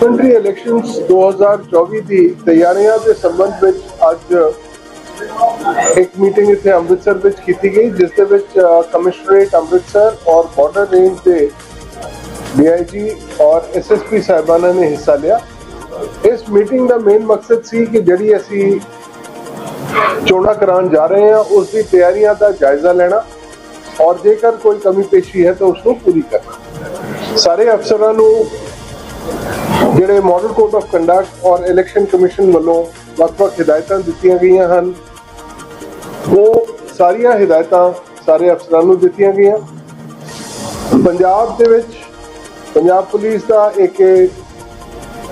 Parliamentary elections 2024 ਦੀ ਤਿਆਰੀਆਂ ਦੇ ਸੰਬੰਧ ਵਿੱਚ ਅੱਜ ਇੱਕ ਮੀਟਿੰਗ ਇੱਥੇ ਅੰਮ੍ਰਿਤਸਰ ਵਿੱਚ ਕੀਤੀ ਗਈ, ਜਿਸ ਦੇ ਵਿੱਚ ਕਮਿਸ਼ਨਰੇਟ ਅੰਮ੍ਰਿਤਸਰ ਔਰ ਬਾਰਡਰ ਰੇਂਜ ਦੇ ਡੀਆਈਜੀ ਔਰ ਐਸਐਸਪੀ ਸਾਹਿਬਾਨਾਂ ਨੇ ਹਿੱਸਾ ਲਿਆ। ਮੀਟਿੰਗ ਦਾ ਮੇਨ ਮਕਸਦ ਸੀ ਕਿ ਜਿਹੜੀ ਅਸੀਂ ਚੋਣਾਂ ਕਰਾਉਣ ਜਾ ਰਹੇ ਹਾਂ, ਉਸ ਦੀ ਤਿਆਰੀਆਂ ਦਾ ਜਾਇਜ਼ਾ ਲੈਣਾ ਔਰ ਜੇਕਰ ਕੋਈ ਕਮੀ ਪੇਸ਼ੀ ਹੈ ਤਾਂ ਉਸ ਨੂੰ ਪੂਰੀ ਕਰਨਾ। ਸਾਰੇ ਅਫਸਰਾਂ ਨੂੰ ਜਿਹੜੇ ਮਾਡਲ ਕੋਡ ਆਫ ਕੰਡਕਟ ਔਰ ਇਲੈਕਸ਼ਨ ਕਮਿਸ਼ਨ ਵੱਲੋਂ ਵੱਖ-ਵੱਖ ਹਦਾਇਤਾਂ ਦਿੱਤੀਆਂ ਗਈਆਂ ਹਨ, ਉਹ ਸਾਰੀਆਂ ਹਦਾਇਤਾਂ ਸਾਰੇ ਅਫਸਰਾਂ ਨੂੰ ਦਿੱਤੀਆਂ ਗਈਆਂ। ਪੰਜਾਬ ਦੇ ਵਿੱਚ ਪੰਜਾਬ ਪੁਲਿਸ ਦਾ ਇੱਕ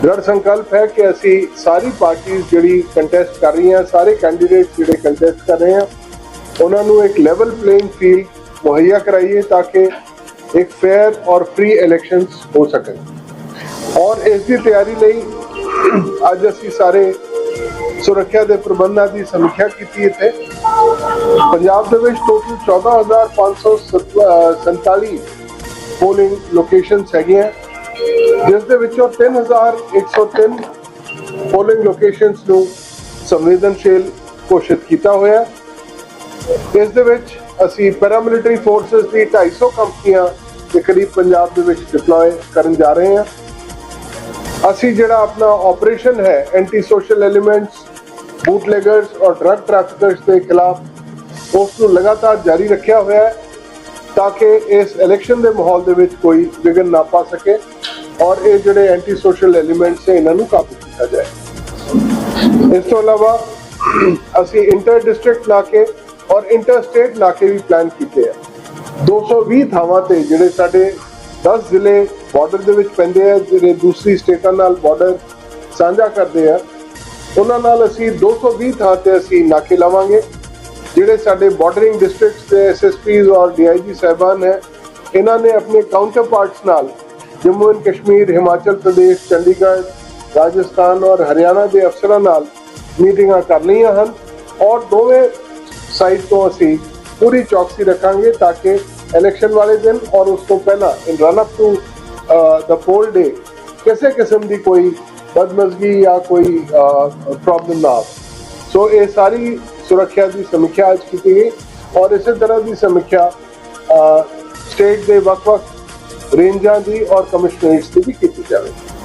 ਦ੍ਰਿੜ ਸੰਕਲਪ ਹੈ ਕਿ ਅਸੀਂ ਸਾਰੀ ਪਾਰਟੀਆਂ ਜਿਹੜੀ ਕੰਟੈਸਟ ਕਰ ਰਹੀਆਂ ਸਾਰੇ ਕੈਂਡੀਡੇਟ ਜਿਹੜੇ ਕੰਟੈਸਟ ਕਰ ਰਹੇ ਆ ਉਹਨਾਂ ਨੂੰ ਇੱਕ ਲੈਵਲ ਪਲੇਇੰਗ ਫੀਲਡ ਮੁਹੱਈਆ ਕਰਾਈਏ ਤਾਂ ਕਿ ਇੱਕ ਫੇਅਰ ਔਰ ਫ੍ਰੀ ਇਲੈਕਸ਼ਨਸ ਹੋ ਸਕਣ। ਔਰ ਇਸ ਦੀ ਤਿਆਰੀ ਲਈ ਅੱਜ ਅਸੀਂ ਸਾਰੇ ਸੁਰੱਖਿਆ ਦੇ ਪ੍ਰਬੰਧਾਂ ਦੀ ਸਮੀਖਿਆ ਕੀਤੀ ਇੱਥੇ। ਪੰਜਾਬ ਦੇ ਵਿੱਚ ਟੋਟਲ 14547 ਪੋਲਿੰਗ ਲੋਕੇਸ਼ਨਸ ਹੈਗੀਆਂ। ਜਿਸ ਦੇ ਵਿੱਚੋਂ 3103 ਪੋਲਿੰਗ ਲੋਕੇਸ਼ਨਸ ਨੂੰ ਸੰਵੇਦਨਸ਼ੀਲ ਘੋਸ਼ਿਤ ਕੀਤਾ ਹੋਇਆ ਇਸ ਦੇ ਵਿੱਚ ਅਸੀਂ ਪੈਰਾਮਿਲਟਰੀ ਫੋਰਸਸ ਦੀ 250 ਕੰਪਨੀਆਂ ਦੇ ਕਰੀਬ ਪੰਜਾਬ ਦੇ ਵਿੱਚ ਡਿਪਲੋਏ ਕਰਨ ਜਾ ਰਹੇ ਹਾਂ। ਅਸੀਂ ਜਿਹੜਾ ਆਪਣਾ ਆਪਰੇਸ਼ਨ ਹੈ ਐਂਟੀ ਸੋਸ਼ਲ ਐਲੀਮੈਂਟਸ ਬੂਟਲੇਗਰਸ ਔਰ ਡਰੱਗ ਟ੍ਰੈਫਿਕਰਸ ਦੇ ਖਿਲਾਫ, ਉਸ ਨੂੰ ਲਗਾਤਾਰ ਜਾਰੀ ਰੱਖਿਆ ਹੋਇਆ ਹੈ ਤਾਂ ਕਿ ਇਸ ਇਲੈਕਸ਼ਨ ਦੇ ਮਾਹੌਲ ਦੇ ਵਿੱਚ ਕੋਈ ਵਿਘਨ ਨਾ ਪਾ ਸਕੇ। ਔਰ ਇਹ ਜਿਹੜੇ ਐਂਟੀ ਸੋਸ਼ਲ ਐਲੀਮੈਂਟਸ ਨੇ, ਇਹਨਾਂ ਨੂੰ ਕਾਬੂ ਕੀਤਾ ਜਾਏ। ਇਸ ਤੋਂ ਇਲਾਵਾ, ਅਸੀਂ ਇੰਟਰ ਡਿਸਟ੍ਰਿਕਟ ਲਾ ਕੇ ਔਰ ਇੰਟਰ ਸਟੇਟ ਕੇ ਵੀ ਪਲਾਨ ਕੀਤੇ ਆ। 220 ਥਾਵਾਂ ਤੇ ਜਿਹੜੇ ਸਾਡੇ 10 ਜ਼ਿਲ੍ਹੇ ਬਾਰਡਰ ਦੇ ਵਿੱਚ ਪੈਂਦੇ ਆ, ਜਿਹੜੇ ਦੂਸਰੀ ਸਟੇਟਾਂ ਨਾਲ ਬਾਰਡਰ ਸਾਂਝਾ ਕਰਦੇ ਆ, ਉਹਨਾਂ ਨਾਲ ਅਸੀਂ 220 ਥਾਂ ਤੇ ਅਸੀਂ ਨਾਕੇ ਲਾਵਾਂਗੇ। ਜਿਹੜੇ ਸਾਡੇ ਬਾਰਡਰਿੰਗ ਡਿਸਟ੍ਰਿਕਟਸ ਦੇ ਐਸਐਸਪੀਜ਼ ਔਰ ਡੀਆਈਜੀ ਸਾਹਿਬਾਨ ਹੈ, ਇਹਨਾਂ ਨੇ ਆਪਣੇ ਕਾਊਂਟਰ ਪਾਰਟਸ ਨਾਲ ਜੰਮੂ ਐਂਡ ਕਸ਼ਮੀਰ, ਹਿਮਾਚਲ ਪ੍ਰਦੇਸ਼, ਚੰਡੀਗੜ੍ਹ, ਰਾਜਸਥਾਨ ਔਰ ਹਰਿਆਣਾ ਦੇ ਅਫਸਰਾਂ ਨਾਲ ਮੀਟਿੰਗਾਂ ਕਰ ਲਈਆਂ ਹਨ ਔਰ ਦੋਵੇਂ ਸਾਈਡ ਤੋਂ ਅਸੀਂ ਪੂਰੀ ਚੌਕਸੀ ਰੱਖਾਂਗੇ ਤਾਂ ਕਿ ਇਲੈਕਸ਼ਨ ਵਾਲੇ ਦਿਨ ਔਰ ਉਸ ਤੋਂ ਪਹਿਲਾਂ ਇਨ ਰਨ ਅਪ ਟੂ ਦਾ ਪੋਲ ਡੇ ਕਿਸੇ ਕਿਸਮ ਦੀ ਕੋਈ ਬਦਮਜ਼ਗੀ ਜਾਂ ਕੋਈ ਪ੍ਰੋਬਲਮ ਨਾ ਆਵੇ। ਸੋ ਇਹ ਸਾਰੀ ਸੁਰੱਖਿਆ ਦੀ ਸਮੀਖਿਆ ਅੱਜ ਕੀਤੀ ਗਈ ਔਰ ਇਸੇ ਤਰ੍ਹਾਂ ਦੀ ਸਮੀਖਿਆ ਸਟੇਟ ਦੇ ਵੱਖ-ਵੱਖ ਰੇਂਜਾਂ ਦੀ ਔਰ ਕਮਿਸ਼ਨਰੇਟਸ ਦੀ ਵੀ ਕੀਤੀ ਜਾਵੇਗੀ।